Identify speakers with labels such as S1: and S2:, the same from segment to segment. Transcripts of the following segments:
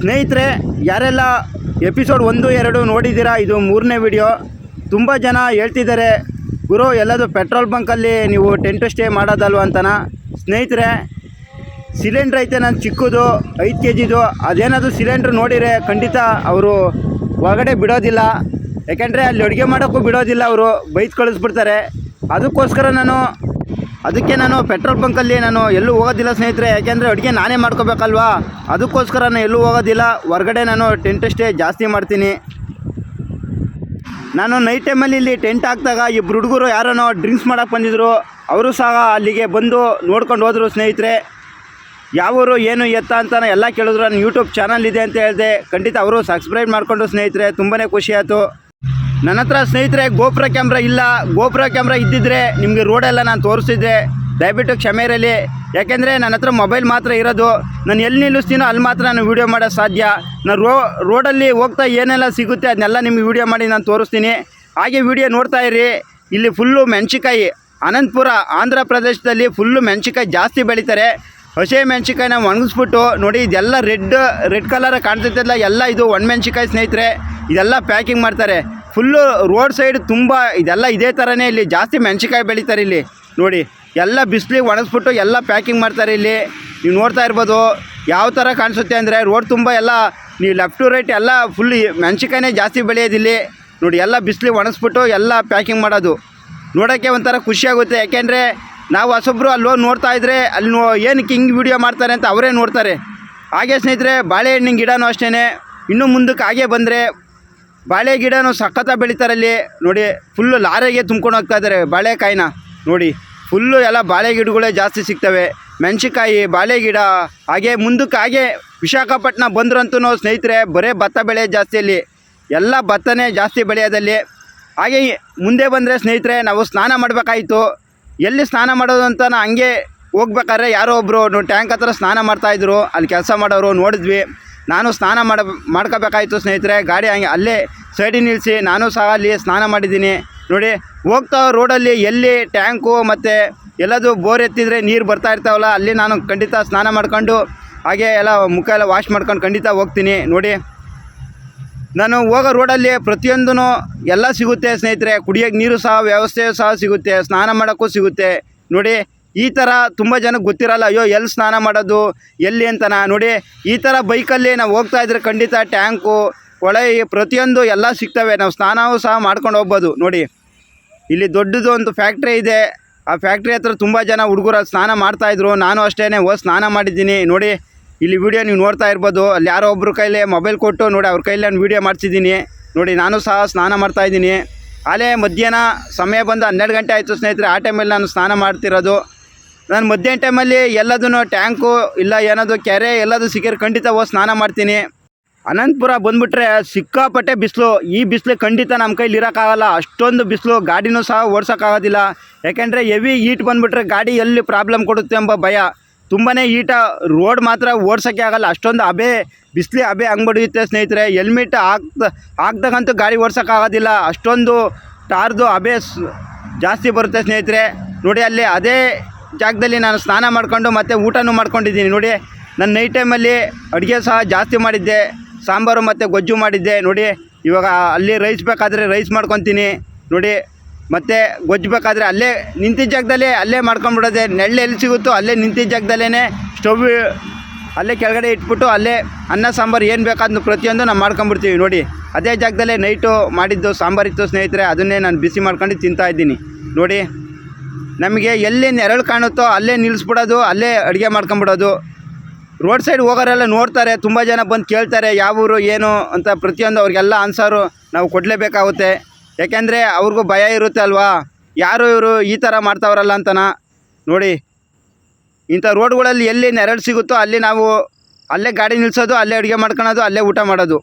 S1: ಸ್ನೇಹಿತರೆ, ಯಾರೆಲ್ಲ ಎಪಿಸೋಡ್ ಒಂದು, ಎರಡು ನೋಡಿದ್ದೀರಾ, ಇದು ಮೂರನೇ ವಿಡಿಯೋ. ತುಂಬ ಜನ ಹೇಳ್ತಿದ್ದಾರೆ, ಗುರು ಎಲ್ಲದು ಪೆಟ್ರೋಲ್ ಬಂಕಲ್ಲಿ ನೀವು ಟೆಂಟು ಸ್ಟೇ ಮಾಡೋದಲ್ವ ಅಂತನ. ಸ್ನೇಹಿತರೆ, ಸಿಲಿಂಡ್ರ್ ಐತೆ ನಾನು ಚಿಕ್ಕದು, ಐದು ಕೆ ಜಿದು ಅದೇನಾದರೂ ಸಿಲಿಂಡ್ರ್ ನೋಡಿದರೆ ಖಂಡಿತ ಅವರು ಒಳಗಡೆ ಬಿಡೋದಿಲ್ಲ. ಯಾಕೆಂದರೆ ಅಲ್ಲಿ ಅಡುಗೆ ಮಾಡೋಕ್ಕೂ ಬಿಡೋದಿಲ್ಲ, ಅವರು ಬೈದು ಕಳಿಸ್ಬಿಡ್ತಾರೆ. ಅದಕ್ಕೋಸ್ಕರ ನಾನು ಅದಕ್ಕೆ ನಾನು ಪೆಟ್ರೋಲ್ ಬಂಕಲ್ಲಿ ನಾನು ಎಲ್ಲೂ ಹೋಗೋದಿಲ್ಲ ಸ್ನೇಹಿತರೆ, ಯಾಕೆಂದರೆ ಅಡುಗೆ ನಾನೇ ಮಾಡ್ಕೋಬೇಕಲ್ವಾ? ಅದಕ್ಕೋಸ್ಕರ ನಾನು ಎಲ್ಲೂ ಹೋಗೋದಿಲ್ಲ. ಹೊರಗಡೆ ನಾನು ಟೆಂಟ್ ಸ್ಟೇ ಜಾಸ್ತಿ ಮಾಡ್ತೀನಿ. ನಾನು ನೈಟ್ ಟೈಮಲ್ಲಿ ಇಲ್ಲಿ ಟೆಂಟ್ ಹಾಕಿದಾಗ ಇಬ್ಬರು ಹುಡುಗರು ಯಾರೋ ಡ್ರಿಂಕ್ಸ್ ಮಾಡೋಕ್ಕೆ ಬಂದಿದ್ರು. ಅವರು ಸಹ ಅಲ್ಲಿಗೆ ಬಂದು ನೋಡ್ಕೊಂಡು ಹೋದರು ಸ್ನೇಹಿತರೆ. ಯಾವರು ಏನು, ಎತ್ತ ಅಂತ ಎಲ್ಲ ಕೇಳಿದ್ರು. ನನ್ನ ಯೂಟ್ಯೂಬ್ ಚಾನಲ್ ಇದೆ ಅಂತ ಹೇಳಿದೆ. ಖಂಡಿತ ಅವರು ಸಬ್ಸ್ಕ್ರೈಬ್ ಮಾಡಿಕೊಂಡು ಸ್ನೇಹಿತರೆ ತುಂಬಾ ಖುಷಿ ಆಯಿತು. ನನ್ನ ಹತ್ರ ಸ್ನೇಹಿತರೆ, ಗೋಪುರ ಕ್ಯಾಮ್ರಾ ಇಲ್ಲ. ಗೋಪುರ ಕ್ಯಾಮ್ರಾ ಇದ್ದಿದ್ರೆ ನಿಮಗೆ ರೋಡೆಲ್ಲ ನಾನು ತೋರಿಸಿದ್ದೆ. ದಯವಿಟ್ಟು ಕ್ಷಮೆ ಇರಲಿ. ಯಾಕೆಂದರೆ ನನ್ನ ಹತ್ರ ಮೊಬೈಲ್ ಮಾತ್ರ ಇರೋದು. ನಾನು ಎಲ್ಲಿ ನಿಲ್ಲಿಸ್ತೀನೋ ಅಲ್ಲಿ ಮಾತ್ರ ನಾನು ವೀಡಿಯೋ ಮಾಡೋ ಸಾಧ್ಯ. ನಾನು ರೋ ರೋಡಲ್ಲಿ ಹೋಗ್ತಾ ಏನೆಲ್ಲ ಸಿಗುತ್ತೆ ಅದನ್ನೆಲ್ಲ ನಿಮಗೆ ವೀಡಿಯೋ ಮಾಡಿ ನಾನು ತೋರಿಸ್ತೀನಿ. ಹಾಗೆ ವೀಡಿಯೋ ನೋಡ್ತಾ ಇರಿ. ಇಲ್ಲಿ ಫುಲ್ಲು ಮೆಣಸಿಕಾಯಿ ಅನಂತಪುರ, ಆಂಧ್ರ ಪ್ರದೇಶದಲ್ಲಿ ಫುಲ್ಲು ಮೆಣಸಿಕಾಯಿ ಜಾಸ್ತಿ ಬೆಳೀತಾರೆ. ಹಸಿ ಮೆಣಸಿಕಾಯಿನ ಒಣಗಿಸ್ಬಿಟ್ಟು ನೋಡಿ, ಇದೆಲ್ಲ ರೆಡ್ ರೆಡ್ ಕಲರ್ ಕಾಣ್ತೈತಲ್ಲ ಎಲ್ಲ ಇದು ಒಣ ಮೆಣಸಿಕಾಯಿ ಸ್ನೇಹಿತರೆ. ಇದೆಲ್ಲ ಪ್ಯಾಕಿಂಗ್ ಮಾಡ್ತಾರೆ. ಫುಲ್ಲು ರೋಡ್ ಸೈಡ್ ತುಂಬ ಇದೆಲ್ಲ ಇದೇ ಥರನೇ ಇಲ್ಲಿ ಜಾಸ್ತಿ ಮೆಣಸಿಕಾಯಿ ಬೆಳೀತಾರೆ ಇಲ್ಲಿ. ನೋಡಿ, ಎಲ್ಲ ಬಿಸಿಲಿಗೆ ಒಣಗಿಸ್ಬಿಟ್ಟು ಎಲ್ಲ ಪ್ಯಾಕಿಂಗ್ ಮಾಡ್ತಾರೆ ಇಲ್ಲಿ. ನೀವು ನೋಡ್ತಾ ಇರ್ಬೋದು, ಯಾವ ಥರ ಕಾಣಿಸುತ್ತೆ ಅಂದರೆ ರೋಡ್ ತುಂಬ ಎಲ್ಲ ನೀವು ಲೆಫ್ಟ್ ಟು ರೈಟ್ ಎಲ್ಲ ಫುಲ್ ಮೆಣಸಿನ್ಕಾಯಿನೇ ಜಾಸ್ತಿ ಬೆಳೆಯೋದಿಲ್ಲಿ ನೋಡಿ, ಎಲ್ಲ ಬಿಸಿಲಿಗೆ ಒಣಗಿಸ್ಬಿಟ್ಟು ಎಲ್ಲ ಪ್ಯಾಕಿಂಗ್ ಮಾಡೋದು. ನೋಡೋಕ್ಕೆ ಒಂಥರ ಖುಷಿಯಾಗುತ್ತೆ ಯಾಕೆಂದರೆ ನಾವು ಹೊಸೊಬ್ರು ಅಲ್ಲಿ ಹೋಗಿ ನೋಡ್ತಾ ಇದ್ರೆ ಅಲ್ಲಿ ನೋ ಏನಕ್ಕೆ ಹಿಂಗೆ ವೀಡಿಯೋ ಮಾಡ್ತಾರೆ ಅಂತ ಅವರೇ ನೋಡ್ತಾರೆ. ಹಾಗೆ ಸ್ನೇಹಿತರೆ, ಬಾಳೆಹಣ್ಣಿನ ಗಿಡನೂ ಅಷ್ಟೇ ಇನ್ನೂ ಮುಂದಕ್ಕೆ ಹಾಗೆ ಬಂದರೆ ಬಾಳೆ ಗಿಡನೂ ಸಖತ್ತ ಬೆಳೀತಾರೆ ಅಲ್ಲಿ ನೋಡಿ ಫುಲ್ಲು ಲಾರಿಗೆ ತುಂಬ್ಕೊಂಡು ಹೋಗ್ತಾ ಇದ್ದಾರೆ ಬಾಳೆಕಾಯಿನ ನೋಡಿ ಫುಲ್ಲು ಎಲ್ಲ ಬಾಳೆ ಗಿಡಗಳೇ ಜಾಸ್ತಿ ಸಿಗ್ತವೆ. ಮೆಣಸಿಕಾಯಿ ಬಾಳೆ ಗಿಡ, ಹಾಗೆ ಮುಂದಕ್ಕೆ ಹಾಗೆ ವಿಶಾಖಪಟ್ಟಣ ಬಂದ್ರಂತೂ ಸ್ನೇಹಿತರೆ ಬರೇ ಭತ್ತ ಬೆಳೆ ಜಾಸ್ತಿ ಅಲ್ಲಿ. ಎಲ್ಲ ಭತ್ತನೇ ಜಾಸ್ತಿ ಬೆಳೆಯೋದಲ್ಲಿ. ಹಾಗೆ ಮುಂದೆ ಬಂದರೆ ಸ್ನೇಹಿತರೆ ನಾವು ಸ್ನಾನ ಮಾಡಬೇಕಾಯಿತು. ಎಲ್ಲಿ ಸ್ನಾನ ಮಾಡೋದು ಅಂತ ನಾ ಹಂಗೆ ಹೋಗ್ಬೇಕಾದ್ರೆ ಯಾರೋ ಒಬ್ಬರು ಟ್ಯಾಂಕ್ ಹತ್ರ ಸ್ನಾನ ಮಾಡ್ತಾಯಿದ್ರು ಅಲ್ಲಿ ಕೆಲಸ ಮಾಡೋರು ನೋಡಿದ್ವಿ. ನಾನು ಸ್ನಾನ ಮಾಡ ಮಾಡ್ಕೋಬೇಕಾಯಿತು ಸ್ನೇಹಿತರೆ, ಗಾಡಿ ಹಂಗೆ ಅಲ್ಲೇ ಸೈಡಿಗೆ ನಿಲ್ಲಿಸಿ ನಾನು ಸಹ ಅಲ್ಲಿ ಸ್ನಾನ ಮಾಡಿದ್ದೀನಿ. ನೋಡಿ, ಹೋಗ್ತಾ ರೋಡಲ್ಲಿ ಎಲ್ಲಿ ಟ್ಯಾಂಕು ಮತ್ತು ಎಲ್ಲದು ಬೋರ್ ಎತ್ತಿದರೆ ನೀರು ಬರ್ತಾ ಇರ್ತಾವಲ್ಲ, ಅಲ್ಲಿ ನಾನು ಖಂಡಿತ ಸ್ನಾನ ಮಾಡ್ಕೊಂಡು ಹಾಗೆ ಎಲ್ಲ ಮುಖ ಎಲ್ಲ ವಾಶ್ ಮಾಡ್ಕೊಂಡು ಖಂಡಿತ ಹೋಗ್ತೀನಿ. ನೋಡಿ, ನಾನು ಹೋಗೋ ರೋಡಲ್ಲಿ ಪ್ರತಿಯೊಂದೂ ಎಲ್ಲ ಸಿಗುತ್ತೆ ಸ್ನೇಹಿತರೆ. ಕುಡಿಯೋಕ್ಕೆ ನೀರು ಸಹ, ವ್ಯವಸ್ಥೆಯು ಸಹ ಸಿಗುತ್ತೆ, ಸ್ನಾನ ಮಾಡೋಕ್ಕೂ ಸಿಗುತ್ತೆ. ನೋಡಿ ಈ ಥರ ತುಂಬ ಜನಕ್ಕೆ ಗೊತ್ತಿರಲ್ಲ, ಅಯ್ಯೋ, ಎಲ್ಲಿ ಸ್ನಾನ ಮಾಡೋದು, ಎಲ್ಲಿ ಅಂತನ ನೋಡಿ. ಈ ಥರ ಬೈಕಲ್ಲಿ ನಾವು ಹೋಗ್ತಾ ಇದ್ರೆ ಖಂಡಿತ ಟ್ಯಾಂಕು ಕೊಳೆ ಪ್ರತಿಯೊಂದು ಎಲ್ಲ ಸಿಗ್ತವೆ. ನಾವು ಸ್ನಾನವೂ ಸಹ ಮಾಡ್ಕೊಂಡು ಹೋಗ್ಬೋದು. ನೋಡಿ, ಇಲ್ಲಿ ದೊಡ್ಡದು ಒಂದು ಫ್ಯಾಕ್ಟ್ರಿ ಇದೆ. ಆ ಫ್ಯಾಕ್ಟ್ರಿ ಹತ್ರ ತುಂಬ ಜನ ಹುಡುಗರು ಸ್ನಾನ ಮಾಡ್ತಾಯಿದ್ರು ನಾನು ಅಷ್ಟೇ ಹೋಗಿ ಸ್ನಾನ ಮಾಡಿದ್ದೀನಿ. ನೋಡಿ, ಇಲ್ಲಿ ವಿಡಿಯೋ ನೀವು ನೋಡ್ತಾ ಇರ್ಬೋದು. ಅಲ್ಲಿ ಯಾರೋ ಒಬ್ಬರು ಕೈಲಿ ಮೊಬೈಲ್ ಕೊಟ್ಟು ನೋಡಿ, ಅವ್ರ ಕೈಲಿ ನಾನು ವೀಡಿಯೋ ಮಾಡ್ತಿದ್ದೀನಿ ನೋಡಿ, ನಾನು ಸಹ ಸ್ನಾನ ಮಾಡ್ತಾಯಿದ್ದೀನಿ ಅಲ್ಲೇ ಮಧ್ಯಾಹ್ನ, ಸಮಯ ಬಂದು ಹನ್ನೆರಡು ಗಂಟೆ ಆಯಿತು ಸ್ನೇಹಿತರೆ. ಆ ಟೈಮಲ್ಲಿ ನಾನು ಸ್ನಾನ ಮಾಡ್ತಿರೋದು. ನಾನು ಮಧ್ಯಾಹ್ನ ಟೈಮಲ್ಲಿ ಎಲ್ಲದೂ ಟ್ಯಾಂಕು ಇಲ್ಲ ಏನಾದರೂ ಕೆರೆ ಎಲ್ಲದು ಸಿಕ್ಕಿದ್ರೆ ಖಂಡಿತ ಹೋಗಿ ಸ್ನಾನ ಮಾಡ್ತೀನಿ. ಅನಂತಪುರ ಬಂದುಬಿಟ್ರೆ ಸಿಕ್ಕಾಪಟ್ಟೆ ಬಿಸಿಲು. ಈ ಬಿಸಿಲು ಖಂಡಿತ ನಮ್ಮ ಕೈಲಿ ಇರೋಕ್ಕಾಗಲ್ಲ. ಅಷ್ಟೊಂದು ಬಿಸಿಲು. ಗಾಡಿನೂ ಸಹ ಓಡ್ಸೋಕ್ಕಾಗೋದಿಲ್ಲ. ಯಾಕೆಂದರೆ ಹೆವಿ ಹೀಟ್ ಬಂದುಬಿಟ್ರೆ ಗಾಡಿ ಎಲ್ಲಿ ಪ್ರಾಬ್ಲಮ್ ಕೊಡುತ್ತೆ ಎಂಬ ಭಯ. ತುಂಬಾ ಈಟ ರೋಡ್ ಮಾತ್ರ ಓಡ್ಸೋಕ್ಕೆ ಆಗಲ್ಲ. ಅಷ್ಟೊಂದು ಅಬೆ, ಬಿಸಿಲಿ ಅಬೆ ಹಂಗೆ ಸ್ನೇಹಿತರೆ. ಹೆಲ್ಮೆಟ್ ಹಾಕ್ದ, ಹಾಕ್ದಾಗಂತೂ ಗಾಡಿ ಓಡ್ಸೋಕ್ಕಾಗೋದಿಲ್ಲ. ಅಷ್ಟೊಂದು ಟಾರ್ದು ಅಬೆ ಜಾಸ್ತಿ ಬರುತ್ತೆ ಸ್ನೇಹಿತರೆ. ನೋಡಿ ಅಲ್ಲಿ ಅದೇ ಜಾಗದಲ್ಲಿ ನಾನು ಸ್ನಾನ ಮಾಡಿಕೊಂಡು ಮತ್ತೆ ಊಟನೂ ಮಾಡ್ಕೊಂಡಿದ್ದೀನಿ. ನೋಡಿ, ನಾನು ನೈಟ್ ಟೈಮಲ್ಲಿ ಅಡುಗೆ ಸಹ ಜಾಸ್ತಿ ಮಾಡಿದ್ದೆ. ಸಾಂಬಾರು ಮತ್ತು ಗೊಜ್ಜು ಮಾಡಿದ್ದೆ. ನೋಡಿ, ಇವಾಗ ಅಲ್ಲಿ ರೈಸ್ ಬೇಕಾದರೆ ರೈಸ್ ಮಾಡ್ಕೊತೀನಿ. ನೋಡಿ, ಮತ್ತು ಗೊಜ್ಜು ಬೇಕಾದರೆ ಅಲ್ಲೇ ನಿಂತಿದ್ದ ಜಾಗದಲ್ಲೇ ಅಲ್ಲೇ ಮಾಡ್ಕೊಂಡ್ಬಿಡೋದೆ. ನೆಳ್ಳು ಎಲ್ಲಿ ಸಿಗುತ್ತೋ ಅಲ್ಲೇ ನಿಂತಿದ್ದ ಜಾಗದಲ್ಲೇ ಸ್ಟವ್ ಅಲ್ಲೇ ಕೆಳಗಡೆ ಇಟ್ಬಿಟ್ಟು ಅಲ್ಲೇ ಅನ್ನ, ಸಾಂಬಾರು ಏನು ಬೇಕಾದ್ರೂ ಪ್ರತಿಯೊಂದು ನಾವು ಮಾಡ್ಕೊಂಬಿಡ್ತೀವಿ ನೋಡಿ, ಅದೇ ಜಾಗದಲ್ಲೇ ನೈಟು ಮಾಡಿದ್ದು ಸಾಂಬಾರಿತ್ತು ಸ್ನೇಹಿತರೆ, ಅದನ್ನೇ ನಾನು ಬಿಸಿ ಮಾಡ್ಕೊಂಡು ತಿಂತಾ ಇದ್ದೀನಿ. ನೋಡಿ ನಮಗೆ ಎಲ್ಲಿ ನೆರಳು ಕಾಣುತ್ತೋ ಅಲ್ಲೇ ನಿಲ್ಲಿಸ್ಬಿಡೋದು, ಅಲ್ಲೇ ಅಡುಗೆ ಮಾಡ್ಕೊಂಬಿಡೋದು. ರೋಡ್ ಸೈಡ್ ಹೋಗೋರೆಲ್ಲ ನೋಡ್ತಾರೆ, ತುಂಬ ಜನ ಬಂದು ಕೇಳ್ತಾರೆ, ಯಾವ ಊರು, ಏನು ಅಂತ ಪ್ರತಿಯೊಂದು ಅವ್ರಿಗೆಲ್ಲ ಆನ್ಸರು ನಾವು ಕೊಡಲೇಬೇಕಾಗುತ್ತೆ. ಯಾಕೆಂದರೆ ಅವ್ರಿಗೂ ಭಯ ಇರುತ್ತೆ ಅಲ್ವಾ? ಯಾರು ಇವರು ಈ ಥರ ಮಾಡ್ತಾವ್ರಲ್ಲ ಅಂತನ? ನೋಡಿ, ಇಂಥ ರೋಡ್ಗಳಲ್ಲಿ ಎಲ್ಲಿ ನೆರಳು ಸಿಗುತ್ತೋ ಅಲ್ಲಿ ನಾವು ಅಲ್ಲೇ ಗಾಡಿ ನಿಲ್ಲಿಸೋದು ಅಲ್ಲೇ ಅಡುಗೆ ಮಾಡ್ಕೊಳೋದು, ಅಲ್ಲೇ ಊಟ ಮಾಡೋದು.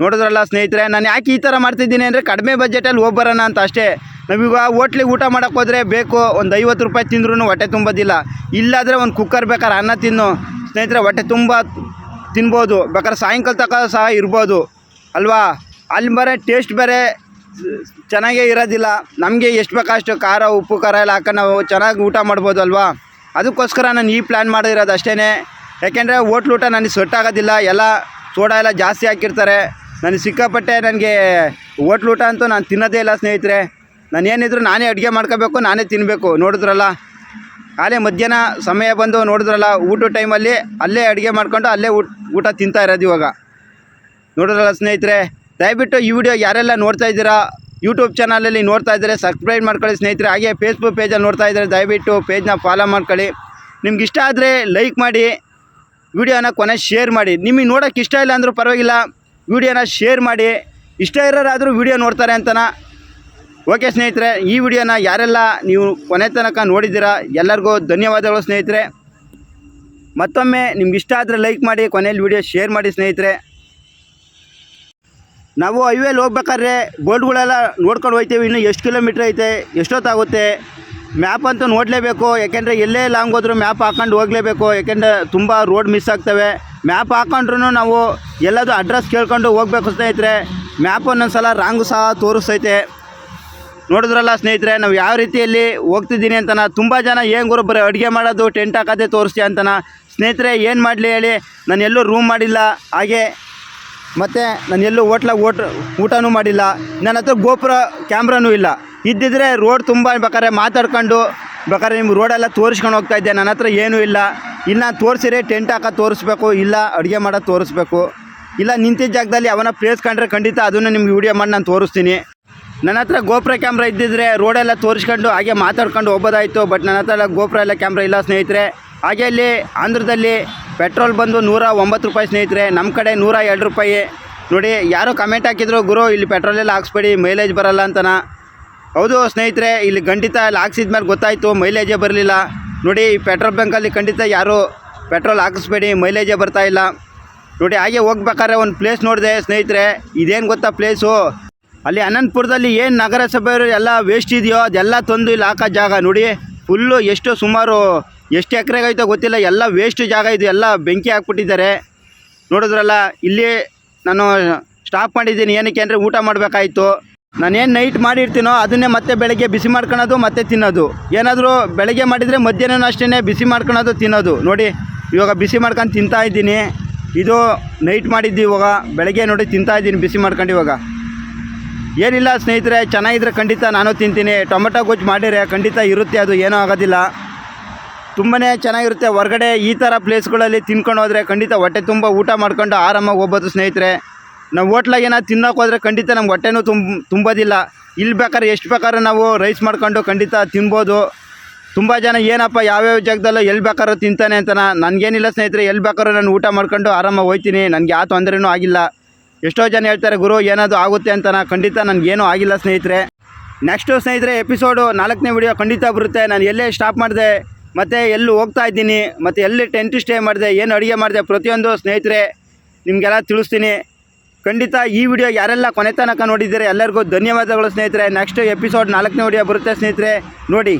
S1: ನೋಡಿದ್ರಲ್ಲ ಸ್ನೇಹಿತರೆ, ನಾನು ಯಾಕೆ ಈ ಥರ ಮಾಡ್ತಿದ್ದೀನಿ ಅಂದರೆ ಕಡಿಮೆ ಬಜೆಟಲ್ಲಿ ಹೋಗಿ ಬರೋಣ ಅಂತ ಅಷ್ಟೇ. ನಾವೀಗ ಹೋಟ್ಲಿಗೆ ಊಟ ಮಾಡೋಕ್ಕೆ ಹೋದರೆ ಬೇಕು, ಒಂದು ಐವತ್ತು ರೂಪಾಯಿ ತಿಂದ್ರೂ ಹೊಟ್ಟೆ ತುಂಬೋದಿಲ್ಲ. ಇಲ್ಲಾದರೆ ಒಂದು ಕುಕ್ಕರ್ ಬೇಕಾದ್ರೆ ಅನ್ನ ತಿನ್ನು. ಸ್ನೇಹಿತರೆ, ಹೊಟ್ಟೆ ತುಂಬ ತಿನ್ಬೋದು. ಬೇಕಾದ್ರೆ ಸಾಯಂಕಾಲ ತಕ್ಕ ಸಹ ಇರ್ಬೋದು. ಅಲ್ವಾ? ಅಲ್ಲಿ ಬರೋ ಟೇಸ್ಟ್ ಬೇರೆ, ಚೆನ್ನಾಗೇ ಇರೋದಿಲ್ಲ. ನಮಗೆ ಎಷ್ಟು ಬೇಕಷ್ಟು ಖಾರ, ಉಪ್ಪು, ಖಾರ ಎಲ್ಲ ಹಾಕೊಂಡು ನಾವು ಚೆನ್ನಾಗಿ ಊಟ ಮಾಡ್ಬೋದು ಅಲ್ವಾ? ಅದಕ್ಕೋಸ್ಕರ ನಾನು ಈ ಪ್ಲ್ಯಾನ್ ಮಾಡಿರೋದು ಅಷ್ಟೇ ಯಾಕೆಂದರೆ ಹೋಟ್ಲ್ ಊಟ ನನಗೆ ಸೆಟ್ ಆಗೋದಿಲ್ಲ. ಎಲ್ಲ ಸೋಡಾ ಎಲ್ಲ ಜಾಸ್ತಿ ಹಾಕಿರ್ತಾರೆ. ನನಗೆ ಸಿಕ್ಕಾಪಟ್ಟೆ ನನಗೆ ಊಟ ಅಂತೂ ನಾನು ತಿನ್ನೋದೇ ಇಲ್ಲ ಸ್ನೇಹಿತರೆ. ನಾನು ಏನಿದ್ರು ನಾನೇ ಅಡುಗೆ ಮಾಡ್ಕೋಬೇಕು, ನಾನೇ ತಿನ್ನಬೇಕು ನೋಡಿದ್ರಲ್ಲ? ಅಲ್ಲೇ ಮಧ್ಯಾಹ್ನ ಸಮಯ ಬಂದು ನೋಡಿದ್ರಲ್ಲ ಊಟ ಟೈಮಲ್ಲಿ ಅಲ್ಲೇ ಅಡುಗೆ ಮಾಡ್ಕೊಂಡು ಅಲ್ಲೇ ಊಟ ಊಟ ತಿಂತಾ ಇರೋದು ಇವಾಗ. ನೋಡಿದ್ರಲ್ಲ ಸ್ನೇಹಿತರೆ? ದಯವಿಟ್ಟು ಈ ವಿಡಿಯೋ ಯಾರೆಲ್ಲ ನೋಡ್ತಾ ಇದ್ದೀರಾ, ಯೂಟ್ಯೂಬ್ ಚಾನಲಲ್ಲಿ ನೋಡ್ತಾ ಇದ್ದಾರೆ, ಸಬ್ಸ್ಕ್ರೈಬ್ ಮಾಡ್ಕೊಳ್ಳಿ ಸ್ನೇಹಿತರೆ. ಹಾಗೆ ಫೇಸ್ಬುಕ್ ಪೇಜಲ್ಲಿ ನೋಡ್ತಾ ಇದ್ದಾರೆ, ದಯವಿಟ್ಟು ಪೇಜ್ನ ಫಾಲೋ ಮಾಡ್ಕೊಳ್ಳಿ. ನಿಮ್ಗೆ ಇಷ್ಟ ಆದರೆ ಲೈಕ್ ಮಾಡಿ, ವಿಡಿಯೋನ ಕೊನೆ ಶೇರ್ ಮಾಡಿ. ನಿಮಗೆ ನೋಡೋಕ್ಕೆ ಇಷ್ಟ ಇಲ್ಲ ಅಂದರೂ ಪರವಾಗಿಲ್ಲ. ವಿಡಿಯೋನ ಶೇರ್ ಮಾಡಿ. ಇಷ್ಟ ಇರೋರಾದರೂ ವಿಡಿಯೋ ನೋಡ್ತಾರೆ ಅಂತನ. ಓಕೆ ಸ್ನೇಹಿತರೆ, ಈ ವಿಡಿಯೋನ ಯಾರೆಲ್ಲ ನೀವು ಕೊನೆ ತನಕ ನೋಡಿದ್ದೀರಾ, ಎಲ್ಲರಿಗೂ ಧನ್ಯವಾದಗಳು ಸ್ನೇಹಿತರೆ. ಮತ್ತೊಮ್ಮೆ ನಿಮ್ಗೆ ಇಷ್ಟ ಆದರೆ ಲೈಕ್ ಮಾಡಿ, ಕೊನೆಯಲ್ಲಿ ವಿಡಿಯೋ ಶೇರ್ ಮಾಡಿ ಸ್ನೇಹಿತರೆ. ನಾವು ಹೈವೇಲಿ ಹೋಗ್ಬೇಕಾದ್ರೆ ಬೋರ್ಡ್ಗಳೆಲ್ಲ ನೋಡ್ಕೊಂಡು ಹೋಗ್ತೀವಿ ಇನ್ನು ಎಷ್ಟು ಕಿಲೋಮೀಟ್ರ್ ಐತೆ, ಎಷ್ಟೊತ್ತಾಗುತ್ತೆ. ಮ್ಯಾಪ್ ಅಂತೂ ನೋಡಲೇಬೇಕು, ಯಾಕೆಂದರೆ ಎಲ್ಲೇ ಲಾಂಗ್ ಹೋದರೂ ಮ್ಯಾಪ್ ಹಾಕೊಂಡು ಹೋಗಲೇಬೇಕು, ಯಾಕೆಂದರೆ ತುಂಬ ರೋಡ್ ಮಿಸ್ ಆಗ್ತವೆ. ಮ್ಯಾಪ್ ಹಾಕೊಂಡ್ರು ನಾವು ಎಲ್ಲದು ಅಡ್ರೆಸ್ ಕೇಳ್ಕೊಂಡು ಹೋಗ್ಬೇಕು ಸ್ನೇಹಿತರೆ. ಮ್ಯಾಪ್ ಒಂದೊಂದ್ಸಲ ರಾಂಗು ಸಹ ತೋರಿಸ್ತೈತೆ. ನೋಡಿದ್ರಲ್ಲ ಸ್ನೇಹಿತರೆ, ನಾವು ಯಾವ ರೀತಿಯಲ್ಲಿ ಹೋಗ್ತಿದ್ದೀನಿ ಅಂತನ, ತುಂಬ ಜನ ಏನು ಗುರು ಬರೀ ಅಡುಗೆ ಮಾಡೋದು ಟೆಂಟ್ ಹಾಕೋದೇ ತೋರಿಸ್ತೀಯ ಅಂತನ. ಸ್ನೇಹಿತರೆ, ಏನು ಮಾಡಲಿ ಹೇಳಿ, ನಾನು ಎಲ್ಲೂ ರೂಮ್ ಮಾಡಿಲ್ಲ, ಹಾಗೆ ಮತ್ತು ನಾನು ಎಲ್ಲೂ ಹೋಟ್ಲಾಗ ಓಟ್ ಊಟನೂ ಮಾಡಿಲ್ಲ. ನನ್ನ ಹತ್ರ ಗೋಪುರ ಕ್ಯಾಮ್ರಾನೂ ಇಲ್ಲ. ಇದ್ದಿದ್ರೆ ರೋಡ್ ತುಂಬ ಬೇಕಾದ್ರೆ ಮಾತಾಡ್ಕೊಂಡು ಬೇಕಾದ್ರೆ ನಿಮ್ಗೆ ರೋಡೆಲ್ಲ ತೋರಿಸ್ಕೊಂಡು ಹೋಗ್ತಾ ಇದ್ದೆ. ನನ್ನ ಹತ್ರ ಏನೂ ಇಲ್ಲ. ಇಲ್ಲ ತೋರಿಸಿರಿ ಟೆಂಟ್ ಹಾಕೋದು ತೋರಿಸ್ಬೇಕು, ಇಲ್ಲ ಅಡುಗೆ ಮಾಡೋದು ತೋರಿಸ್ಬೇಕು. ಇಲ್ಲ ನಿಂತಿದ್ದ ಜಾಗದಲ್ಲಿ ಅವನ ಪ್ಲೇಸ್ ಕಂಡ್ರೆ ಖಂಡಿತ ಅದನ್ನು ನಿಮ್ಗೆ ವಿಡಿಯೋ ಮಾಡಿ ನಾನು ತೋರಿಸ್ತೀನಿ. ನನ್ನ ಹತ್ರ ಗೋಪುರ ಕ್ಯಾಮ್ರಾ ಇದ್ದಿದ್ರೆ ರೋಡೆಲ್ಲ ತೋರಿಸ್ಕೊಂಡು ಹಾಗೆ ಮಾತಾಡ್ಕೊಂಡು ಹೋಗೋದಾಯಿತು ಬಟ್ ನನ್ನ ಹತ್ರ ಎಲ್ಲ ಗೋಪುರ ಎಲ್ಲ ಕ್ಯಾಮ್ರಾ ಇಲ್ಲ ಸ್ನೇಹಿತರೆ. ಹಾಗೆ ಅಲ್ಲಿ ಆಂಧ್ರದಲ್ಲಿ ಪೆಟ್ರೋಲ್ ಬಂದು ನೂರ ಒಂಬತ್ತು ರೂಪಾಯಿ ಸ್ನೇಹಿತರೆ. ನಮ್ಮ ಕಡೆ ನೂರ ಎರಡು ರೂಪಾಯಿ. ನೋಡಿ, ಯಾರೋ ಕಮೆಂಟ್ ಹಾಕಿದ್ರು, ಗುರು, ಇಲ್ಲಿ ಪೆಟ್ರೋಲೆಲ್ಲ ಹಾಕ್ಸ್ಬೇಡಿ ಮೈಲೇಜ್ ಬರಲ್ಲ ಅಂತನ. ಹೌದು ಸ್ನೇಹಿತರೆ, ಇಲ್ಲಿ ಖಂಡಿತ ಅಲ್ಲಿ ಹಾಕ್ಸಿದ ಮೇಲೆ ಗೊತ್ತಾಯಿತು ಮೈಲೇಜೇ ಬರಲಿಲ್ಲ. ನೋಡಿ ಪೆಟ್ರೋಲ್ ಬಂಕಲ್ಲಿ ಖಂಡಿತ ಯಾರು ಪೆಟ್ರೋಲ್ ಹಾಕಿಸ್ಬೇಡಿ ಮೈಲೇಜೇ ಬರ್ತಾ ಇಲ್ಲ. ನೋಡಿ, ಹಾಗೆ ಹೋಗ್ಬೇಕಾದ್ರೆ ಒಂದು ಪ್ಲೇಸ್ ನೋಡಿದೆ ಸ್ನೇಹಿತರೆ, ಇದೇನು ಗೊತ್ತಾ ಪ್ಲೇಸು ಅಲ್ಲಿ ಅನಂತಪುರದಲ್ಲಿ ಏನು ನಗರಸಭೆಯವರು ಎಲ್ಲ ವೇಸ್ಟ್ ಇದೆಯೋ, ಅದೆಲ್ಲ ತಂದು ಇಲ್ಲಿ ಹಾಕೋ ಜಾಗ. ನೋಡಿ ಫುಲ್ಲು ಎಷ್ಟು ಸುಮಾರು ಎಷ್ಟು ಎಕರೆಗಾಯ್ತೋ ಗೊತ್ತಿಲ್ಲ, ಎಲ್ಲ ವೇಸ್ಟ್ ಜಾಗ ಇದು, ಎಲ್ಲ ಬೆಂಕಿ ಹಾಕ್ಬಿಟ್ಟಿದ್ದಾರೆ. ನೋಡಿದ್ರಲ್ಲ, ಇಲ್ಲಿ ನಾನು ಸ್ಟಾಪ್ ಮಾಡಿದ್ದೀನಿ, ಏನಕ್ಕೆ ಅಂದರೆ ಊಟ ಮಾಡಬೇಕಾಯ್ತು. ನಾನೇನು ನೈಟ್ ಮಾಡಿರ್ತೀನೋ ಅದನ್ನೇ ಮತ್ತೆ ಬೆಳಗ್ಗೆ ಬಿಸಿ ಮಾಡ್ಕೊಳೋದು, ಮತ್ತೆ ತಿನ್ನೋದು. ಏನಾದರೂ ಬೆಳಗ್ಗೆ ಮಾಡಿದರೆ ಮಧ್ಯಾಹ್ನ ಅಷ್ಟೇ ಬಿಸಿ ಮಾಡ್ಕೊಳೋದು, ತಿನ್ನೋದು. ನೋಡಿ, ಇವಾಗ ಬಿಸಿ ಮಾಡ್ಕೊಂಡು ತಿಂತಾ ಇದ್ದೀನಿ. ಇದು ನೈಟ್ ಮಾಡಿದ್ದು ಇವಾಗ. ಬೆಳಗ್ಗೆ ನೋಡಿ ತಿಂತಾ ಇದ್ದೀನಿ ಬಿಸಿ ಮಾಡ್ಕೊಂಡು ಇವಾಗ. ಏನಿಲ್ಲ ಸ್ನೇಹಿತರೆ, ಚೆನ್ನಾಗಿದ್ರೆ ಖಂಡಿತ ನಾನು ತಿಂತೀನಿ. ಟೊಮೆಟೊ ಗೊಜ್ಜು ಮಾಡಿರೆ ಖಂಡಿತ ಇರುತ್ತೆ ಅದು, ಏನೂ ಆಗೋದಿಲ್ಲ. ತುಂಬಾ ಚೆನ್ನಾಗಿರುತ್ತೆ. ಹೊರಗಡೆ ಈ ಥರ ಪ್ಲೇಸ್ಗಳಲ್ಲಿ ತಿನ್ಕೊಂಡು ಹೋದರೆ ಖಂಡಿತ ಹೊಟ್ಟೆ ತುಂಬ ಊಟ ಮಾಡ್ಕೊಂಡು ಆರಾಮಾಗಿ ಹೋಗ್ಬೋದು ಸ್ನೇಹಿತರೆ. ನಾವು ಹೋಟ್ಲಾಗ ಏನಾದ್ರು ತಿನ್ನೋಕೆ ಹೋದರೆ ಖಂಡಿತ ನಮ್ಗೆ ಹೊಟ್ಟೆನೂ ತುಂಬ, ತುಂಬೋದಿಲ್ಲ. ಇಲ್ಲಿ ಬೇಕಾದ್ರೆ ಎಷ್ಟು ಬೇಕಾದ್ರೂ ನಾವು ರೈಸ್ ಮಾಡ್ಕೊಂಡು ಖಂಡಿತ ತಿನ್ಬೋದು. ತುಂಬ ಜನ ಏನಪ್ಪ ಯಾವ್ಯಾವ ಜಾಗದಲ್ಲೋ ಎಲ್ಲಿ ಬೇಕಾದ್ರೂ ತಿಂತಾನೆ ಅಂತ ನನಗೇನಿಲ್ಲ ಸ್ನೇಹಿತರೆ, ಎಲ್ಲಿ ಬೇಕಾದ್ರೂ ನಾನು ಊಟ ಮಾಡ್ಕೊಂಡು ಆರಾಮಾಗಿ ಹೋಗ್ತೀನಿ ನನಗೆ ಯಾವ ತೊಂದರೆನೂ ಆಗಿಲ್ಲ. ಎಷ್ಟೋ ಜನ ಹೇಳ್ತಾರೆ, ಗುರು, ಏನಾದರೂ ಆಗುತ್ತೆ ಅಂತನ ಖಂಡಿತ ನನಗೇನೂ ಆಗಿಲ್ಲ ಸ್ನೇಹಿತರೆ. ನೆಕ್ಸ್ಟು ಸ್ನೇಹಿತರೆ ಎಪಿಸೋಡು ನಾಲ್ಕನೇ ವಿಡಿಯೋ ಖಂಡಿತ ಬರುತ್ತೆ. ನಾನು ಎಲ್ಲೇ ಸ್ಟಾಪ್ ಮಾಡಿದೆ, ಮತ್ತು ಎಲ್ಲಿ ಹೋಗ್ತಾ ಇದ್ದೀನಿ, ಮತ್ತು ಎಲ್ಲಿ ಟೆಂಟ್ ಸ್ಟೇ ಮಾಡಿದೆ, ಏನು ಅಡುಗೆ ಮಾಡಿದೆ ಪ್ರತಿಯೊಂದು ಸ್ನೇಹಿತರೆ ನಿಮಗೆಲ್ಲ ತಿಳಿಸ್ತೀನಿ. ಖಂಡಿತ ಈ ವಿಡಿಯೋ ಯಾರೆಲ್ಲ ಕೊನೆ ತನಕ ನೋಡಿದ್ದೀರಿ ಎಲ್ಲರಿಗೂ ಧನ್ಯವಾದಗಳು ಸ್ನೇಹಿತರೆ. ನೆಕ್ಸ್ಟ್ ಎಪಿಸೋಡ್ ನಾಲ್ಕನೇ ವಿಡಿಯೋ ಬರುತ್ತೆ ಸ್ನೇಹಿತರೆ. ನೋಡಿ.